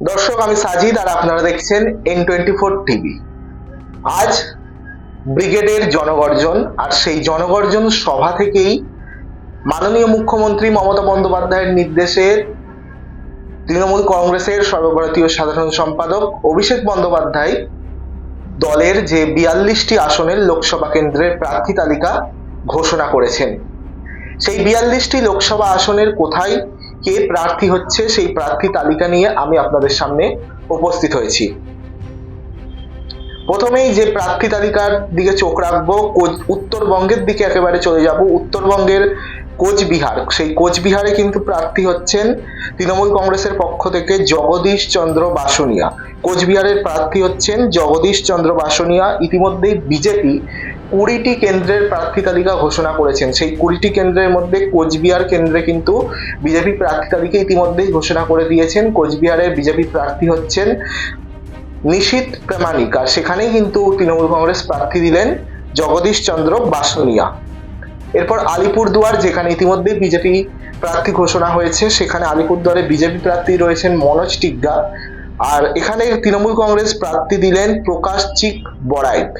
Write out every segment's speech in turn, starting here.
দর্শক, আমি সাজিদ আর আপনারা দেখছেন এন টোয়েন্টি ফোর টিভি আজ ব্রিগেডের জনগর্জন, আর সেই জনগর্জন সভা থেকেই মাননীয় মুখ্যমন্ত্রী মমতা বন্দ্যোপাধ্যায়ের নির্দেশে তৃণমূল কংগ্রেসের সর্বভারতীয় সাধারণ সম্পাদক অভিষেক বন্দ্যোপাধ্যায় দলের যে বিয়াল্লিশটি আসনের লোকসভা কেন্দ্রের প্রার্থী তালিকা ঘোষণা করেছেন। সেই বিয়াল্লিশটি লোকসভা আসনের কোথায় কে প্রার্থী হচ্ছে সেই প্রার্থী তালিকা নিয়ে আমি আপনাদের সামনে উপস্থিত হয়েছি। প্রথমেই যে প্রার্থী তালিকার দিকে চোখ রাখব উত্তরবঙ্গের দিকে একেবারে চলে যাব। উত্তরবঙ্গের কোচবিহার। সেই কোচবিহারে কিন্তু প্রার্থী হচ্ছেন তৃণমূল কংগ্রেসের পক্ষ থেকে জগদীশ চন্দ্র বাসনিয়া। কোচবিহারের প্রার্থী হচ্ছেন জগদীশ চন্দ্র বাসনিয়া। ইতিমধ্যেই বিজেপি কুড়িটি কেন্দ্রের প্রার্থী তালিকা ঘোষণা করেছেন। সেই কুড়িটি কেন্দ্রের মধ্যে কোচবিহার কেন্দ্রে কিন্তু বিজেপি প্রার্থী তালিকা ইতিমধ্যেই ঘোষণা করে দিয়েছেন। কোচবিহারের বিজেপি প্রার্থী হচ্ছেন নিশীত প্রেমানিক। আর সেখানেই কিন্তু তৃণমূল কংগ্রেস প্রার্থী দিলেন জগদীশ চন্দ্র বাসনিয়া। এরপর আলিপুরদুয়ার, যেখানে ইতিমধ্যে বিজেপি প্রার্থী ঘোষণা হয়েছে, সেখানে আলিপুরদুয়ারে বিজেপি প্রার্থী রয়েছেন মনোজ টিগ্গা। আর এখানে তৃণমূল কংগ্রেস প্রার্থী দিলেন প্রকাশ চিক বড়াইক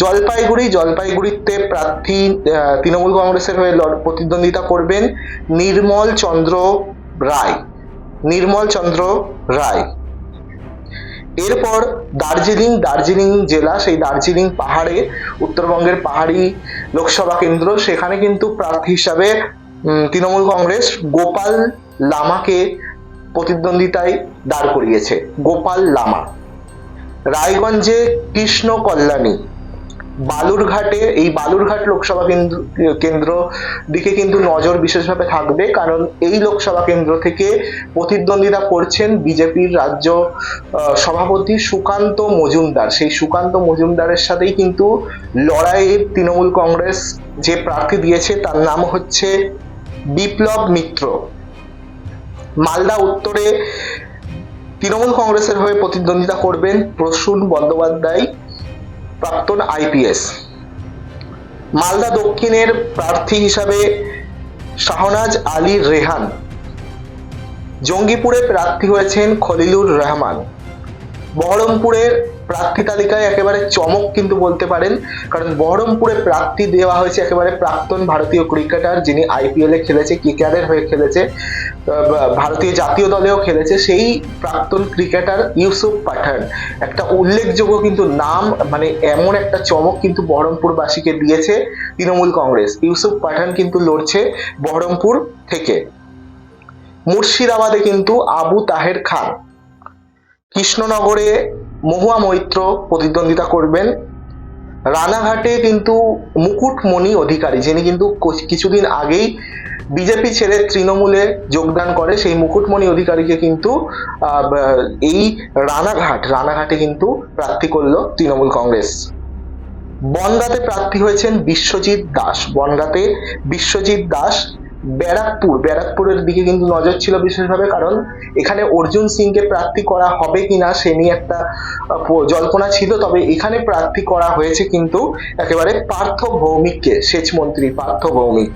জলপাইগুড়ি, জলপাইগুড়িতে প্রার্থী তৃণমূল কংগ্রেসের হয়ে প্রতিদ্বন্দ্বিতা করবেন নির্মল চন্দ্র রায়। নির্মল চন্দ্র রায়। এরপর দার্জিলিং দার্জিলিং জেলা, সেই দার্জিলিং পাহাড়ে, উত্তরবঙ্গের পাহাড়ি লোকসভা কেন্দ্র, সেখানে কিন্তু প্রার্থী হিসাবে তৃণমূল কংগ্রেস গোপাল লামাকে প্রতিদ্বন্দ্বিতায় দাঁড় করিয়েছে। গোপাল লামা। রায়গঞ্জে কৃষ্ণ কল্যাণী। বালুরঘাটে, এই বালুরঘাট লোকসভা কেন্দ্র কেন্দ্র দিকে কিন্তু নজর বিশেষভাবে থাকবে, কারণ এই লোকসভা কেন্দ্র থেকে প্রতিদ্বন্দ্বিতা করছেন বিজেপির রাজ্য সভাপতি সুকান্ত মজুমদার। সেই সুকান্ত মজুমদারের সাথেই কিন্তু লড়াইয়ে তৃণমূল কংগ্রেস যে প্রার্থী দিয়েছে, তার নাম হচ্ছে বিপ্লব মিত্র। মালদা উত্তরে তৃণমূল কংগ্রেসের হয়ে প্রতিদ্বন্দ্বিতা করবেন প্রসূন বন্দ্যোপাধ্যায়। প্রাক্তন আইপিএস। মালদা দক্ষিণের প্রার্থী হিসাবে শাহনাজ আলী রেহান। জঙ্গিপুরে প্রার্থী হয়েছেন খলিলুর রহমান। বহরমপুরের প্রার্থী তালিকায় একেবারে চমক কিন্তু বলতে পারেন, কারণ বহরমপুরে প্রার্থী দেওয়া হয়েছে একেবারে প্রাক্তন ভারতীয় ক্রিকেটার যিনি আইপিএল খেলেছে কেকেআরের হয়ে খেলেছে ভারতীয় জাতীয় দলেও খেলেছে, সেই প্রাক্তন ক্রিকেটার ইউসুফ পাঠান। একটা উল্লেখযোগ্য কিন্তু নাম মানে এমন একটা চমক কিন্তু বহরমপুরবাসীকে দিয়েছে তৃণমূল কংগ্রেস। ইউসুফ পাঠান কিন্তু লড়ছে বহরমপুর থেকে। মুর্শিদাবাদে কিন্তু আবু তাহের খান। কৃষ্ণনগরে মহুয়া মৈত্র প্রতিদ্বন্দ্বিতা করবেন। রানাঘাটে কিন্তু মুকুটমণি অধিকারী, যিনি কিন্তু কিছুদিন আগেই বিজেপি ছেড়ে তৃণমূলে যোগদান করে, সেই মুকুটমণি অধিকারীকে কিন্তু এই রানাঘাট, রানাঘাটে কিন্তু প্রার্থী করল তৃণমূল কংগ্রেস। বনগাঁতে প্রার্থী হয়েছেন বিশ্বজিৎ দাস। বনগাঁতে বিশ্বজিৎ দাস ব্যারাকপুর, ব্যারাকপুরের দিকে কিন্তু নজর ছিল বিশেষভাবে, কারণ এখানে অর্জুন সিংকে প্রার্থী করা হবে কিনা সে নিয়ে একটা জল্পনা ছিল, তবে এখানে প্রার্থী করা হয়েছে কিন্তু একেবারে পার্থ ভৌমিককে, সেচ মন্ত্রী পার্থ ভৌমিক।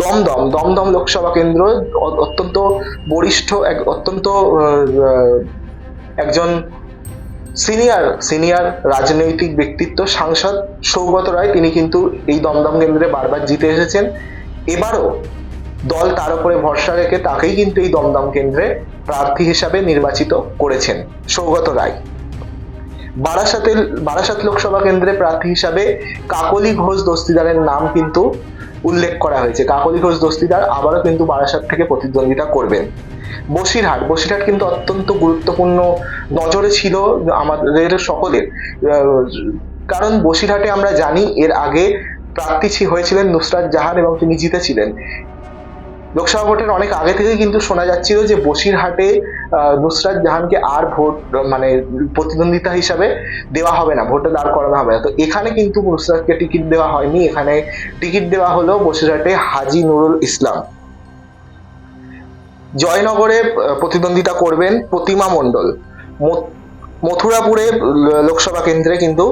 দমদম দমদম লোকসভা কেন্দ্র অত্যন্ত বরিষ্ঠ এক, অত্যন্ত একজন সিনিয়র সিনিয়র রাজনৈতিক ব্যক্তিত্ব, সাংসদ সৌগত রায়, তিনি কিন্তু এই দমদম কেন্দ্রে বারবার জিতে এসেছেন। এবারও দল তার উপরে ভরসা রেখে তাকেই কিন্তু এই দমদম কেন্দ্রে প্রার্থী হিসাবে নির্বাচিত করেছেন। সৌগত রায়। বারাসাতে, বারাসাত লোকসভা কেন্দ্রে প্রার্থী হিসাবে কাকলি ঘোষ দস্তিদারের নাম কিন্তু উল্লেখ করা হয়েছে। কাকলি ঘোষ দস্তিদার আবারও কিন্তু বারাসাত থেকে প্রতিদ্বন্দ্বিতা করবেন। বসিরহাট বসিরহাট কিন্তু অত্যন্ত গুরুত্বপূর্ণ নজরে ছিল আমাদের সকলের। কারণ বসিরহাটে আমরা জানি, এর আগে প্রার্থী হয়েছিলেন নুসরাত জাহান এবং তিনি জিতেছিলেন। লোকসভা ভোটের অনেক আগে থেকেই কিন্তু শোনা যাচ্ছিল যে বসিরহাটে নুসরাত জাহানকে আর ভোট মানে প্রতিদ্বন্দ্বিতা হিসাবে দেওয়া হবে না ভোটে দাঁড় করানো হবে না। তো এখানে কিন্তু নুসরাতকে টিকিট দেওয়া হয়নি। এখানে টিকিট দেওয়া হলো বসিরহাটে হাজি নুরুল ইসলাম। জয়নগরে প্রতিদ্বন্দ্বিতা করবেন প্রতিমা মণ্ডল। মথুরাপুরে লোকসভা কেন্দ্রে কিন্তু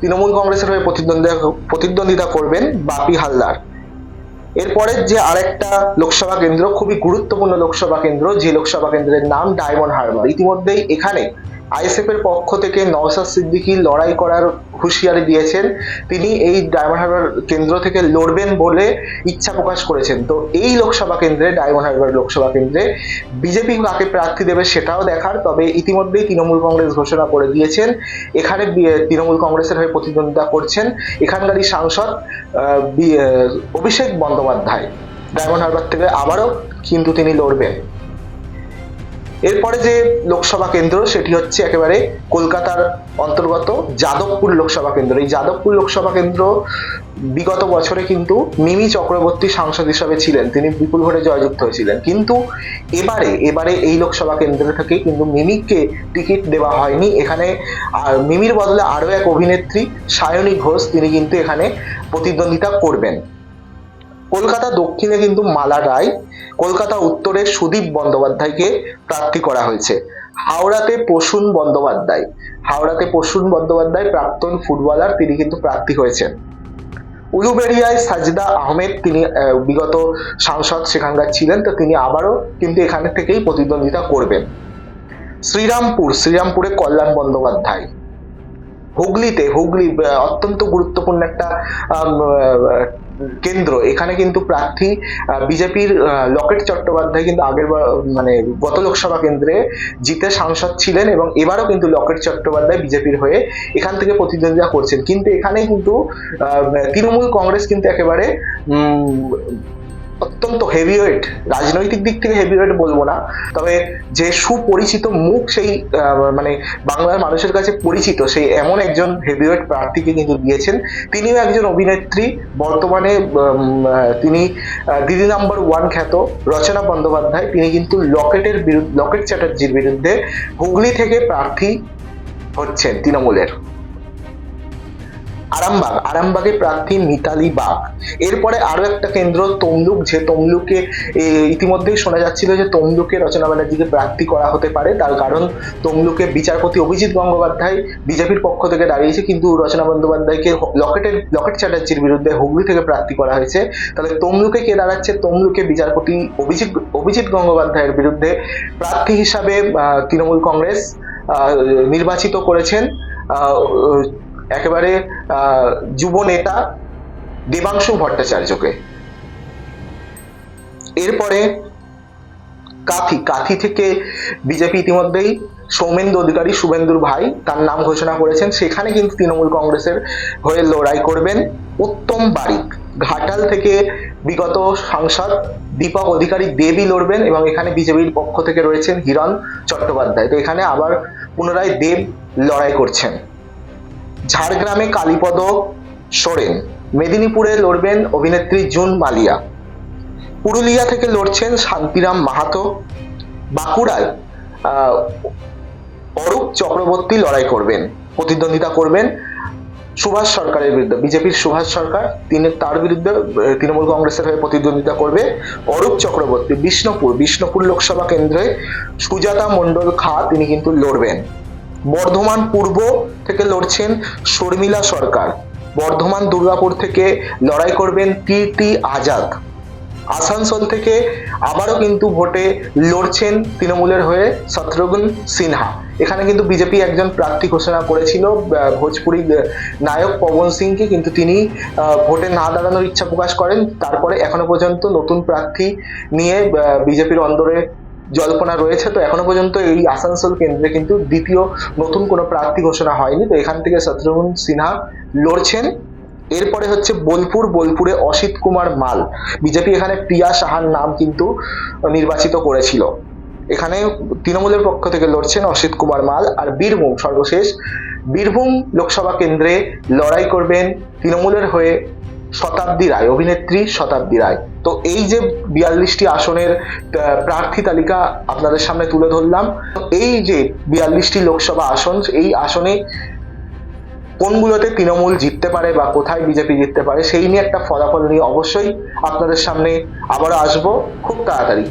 তৃণমূল কংগ্রেসের হয়ে প্রতিদ্বন্দ্বিতা প্রতিদ্বন্দ্বিতা করবেন বাপি হালদার। এরপরের যে আরেকটা লোকসভা কেন্দ্র, খুবই গুরুত্বপূর্ণ লোকসভা কেন্দ্র, যে লোকসভা কেন্দ্রের নাম ডায়মন্ড হারবার ইতিমধ্যেই এখানে আইএসএফ এর পক্ষ থেকে নওসাদ সিদ্দিকী লড়াই করার হুঁশিয়ারি দিয়েছেন। তিনি এই ডায়মন্ড হারবার কেন্দ্র থেকে লড়বেন বলে ইচ্ছা প্রকাশ করেছেন। তো এই লোকসভা কেন্দ্রে, ডায়মন্ড হারবার লোকসভা কেন্দ্রে বিজেপি কাকে প্রার্থী দেবে সেটাও দেখার, তবে ইতিমধ্যেই তৃণমূল কংগ্রেস ঘোষণা করে দিয়েছেন। এখানে তৃণমূল কংগ্রেসের হয়ে প্রতিদ্বন্দ্বিতা করছেন এখানকারই সাংসদ অভিষেক বন্দ্যোপাধ্যায়। ডায়মন্ড হারবার থেকে আবারও কিন্তু তিনি লড়বেন। এরপরে যে লোকসভা কেন্দ্র, সেটি হচ্ছে একেবারে কলকাতার অন্তর্গত যাদবপুর লোকসভা কেন্দ্র। এই যাদবপুর লোকসভা কেন্দ্র বিগত বছরে কিন্তু মিমি চক্রবর্তী সাংসদ হিসাবে ছিলেন। তিনি বিপুল ভোটে জয়যুক্ত হয়েছিলেন। কিন্তু এবারে এবারে এই লোকসভা কেন্দ্র থেকে কিন্তু মিমিকে টিকিট দেওয়া হয়নি। এখানে, আর মিমির বদলে আরও এক অভিনেত্রী, সায়নী ঘোষ, তিনি কিন্তু এখানে প্রতিদ্বন্দ্বিতা করবেন। কলকাতা দক্ষিণে কিন্তু মালা রায়, কলকাতা উত্তরে সুদীপ বন্দ্যোপাধ্যায়কে প্রার্থী করা হয়েছে। হাওড়াতে প্রসূন বন্দ্যোপাধ্যায়। হাওড়াতে প্রসূন বন্দ্যোপাধ্যায় প্রাক্তন ফুটবলার, তিনি কিন্তু প্রার্থী হয়েছেন। উলুবেড়িয়ায় সাজদা আহমেদ, তিনি বিগত সাংসদ সেখানকার ছিলেন, তো তিনি আবারও কিন্তু এখানে থেকেই প্রতিদ্বন্দ্বিতা করবেন। শ্রীরামপুর, শ্রীরামপুরে কল্যাণ বন্দ্যোপাধ্যায়। হুগলিতে, হুগলি অত্যন্ত গুরুত্বপূর্ণ একটা কেন্দ্র। এখানে কিন্তু প্রার্থী বিজেপির লকেট চট্টোপাধ্যায় কিন্তু আগের মানে গত লোকসভা কেন্দ্রে জিতে সাংসদ ছিলেন এবং এবারও কিন্তু লকেট চট্টোপাধ্যায় বিজেপির হয়ে এখান থেকে প্রতিদ্বন্দ্বিতা করছেন। কিন্তু এখানে কিন্তু তৃণমূল কংগ্রেস কিন্তু একেবারে অত্যন্ত হেভিওয়েট রাজনৈতিক দিক থেকে হেভিওয়েট বলব না, তবে যে সুপরিচিত মুখ সেই মানে বাংলার মানুষের কাছে পরিচিত, সেই এমন একজন হেভিওয়েট প্রার্থীকে কিন্তু দিয়েছেন। তিনিও একজন অভিনেত্রী, বর্তমানে তিনি দিদি নাম্বার ওয়ান খ্যাত রচনা বন্দ্যোপাধ্যায়। তিনি কিন্তু লকেটের বিরুদ্ধে, লকেট চ্যাটার্জির বিরুদ্ধে হুগলি থেকে প্রার্থী হচ্ছেন তৃণমূলের। আরামবাগ আরামবাগে প্রার্থী মিতালি বাগ। এরপরে আরও একটা কেন্দ্র, তমলুক, যে তমলুকে ইতিমধ্যেই শোনা যাচ্ছিল যে তমলুকে রচনা ব্যানার্জিকে প্রার্থী করা হতে পারে। তার কারণ তমলুকে বিচারপতি অভিজিৎ গঙ্গোপাধ্যায় বিজেপির পক্ষ থেকে দাঁড়িয়েছে, কিন্তু রচনা বন্দ্যোপাধ্যায়কে লকেটের লকেট চ্যাটার্জির বিরুদ্ধে হুগলি থেকে প্রার্থী করা হয়েছে। তাহলে তমলুকে কে দাঁড়াচ্ছে? তমলুকে বিচারপতি অভিজিৎ অভিজিৎ গঙ্গোপাধ্যায়ের বিরুদ্ধে প্রার্থী হিসাবে তৃণমূল কংগ্রেস নির্বাচিত করেছেন। একেবারে যুব নেতা দেবাংশু ভট্টাচার্যকে। এরপরে কাথি কাথি থেকে বিজেপি ইতিমধ্যেই সৌমেন্দু অধিকারী শুভেন্দুর ভাই, তার নাম ঘোষণা করেছেন। সেখানে কিন্তু তৃণমূল কংগ্রেসের হয়ে লড়াই করবেন উত্তম বারিক। ঘাটাল থেকে বিগত সাংসদ দীপক অধিকারী দেবী লড়বেন এবং এখানে বিজেপির পক্ষ থেকে রয়েছেন হিরণ চট্টোপাধ্যায়। তো এখানে আবার পুনরায় দেব লড়াই করছেন। ঝাড়গ্রামে কালীপদ সোরেন, মেদিনীপুরে লড়বেন অভিনেত্রী জুন মালিয়া। পুরুলিয়া থেকে লড়ছেন শান্তিরাম মাহাতো। বাঁকুড়ায় অরূপ চক্রবর্তী লড়াই করবেন, প্রতিদ্বন্দ্বিতা করবেন সুভাষ সরকারের বিরুদ্ধে। বিজেপির সুভাষ সরকার, তিনি তার বিরুদ্ধে তৃণমূল কংগ্রেসের হয়ে প্রতিদ্বন্দ্বিতা করবে অরূপ চক্রবর্তী। বিষ্ণুপুর বিষ্ণুপুর লোকসভা কেন্দ্রে সুজাতা মণ্ডল খা, তিনি কিন্তু লড়বেন। বর্ধমান পূর্ব থেকে লড়ছেন শর্মিলা সরকার। বর্ধমান, দুর্গাপুর থেকে লড়াই করবেন কীর্তি আজাদ। আসানসোল থেকে আবারও কিন্তু ভোটে লড়ছেন তৃণমূলের হয়ে শত্রুঘ্ন সিনহা। এখানে কিন্তু বিজেপি একজন প্রার্থী ঘোষণা করেছিল ভোজপুরি নায়ক পবন সিংকে, কিন্তু তিনি ভোটে না দাঁড়ানোর ইচ্ছা প্রকাশ করেন। তারপরে এখনও পর্যন্ত নতুন প্রার্থী নিয়ে বিজেপির অন্দরে জল্পনা রয়েছে, তো এখনও পর্যন্ত এই আসানসোল কেন্দ্রে কিন্তু দ্বিতীয় নতুন কোনো প্রার্থী ঘোষণা হয়নি। তো এখান থেকে শত্রুঘ্ন সিনহা লড়ছেন। এরপরে হচ্ছে বোলপুর, বোলপুরে অসিত কুমার মাল। বিজেপি এখানে প্রিয়া সাহার নাম কিন্তু নির্বাচিত করেছিল। এখানে তৃণমূলের পক্ষ থেকে লড়ছেন অসিত কুমার মাল আর বীরভূম, সর্বশেষ বীরভূম লোকসভা কেন্দ্রে লড়াই করবেন তৃণমূলের হয়ে শতাব্দী রায়, অভিনেত্রী শতাব্দী রায়। তো এই যে বিয়াল্লিশটি আসনের প্রার্থী তালিকা আপনাদের সামনে তুলে ধরলাম। এই যে বিয়াল্লিশটি লোকসভা আসন, এই আসনে কোনগুলোতে তৃণমূল জিততে পারে বা কোথায় বিজেপি জিততে পারে, সেই নিয়ে একটা ফলাফল নিয়ে অবশ্যই আপনাদের সামনে আবারও আসব। খুব তাড়াতাড়ি।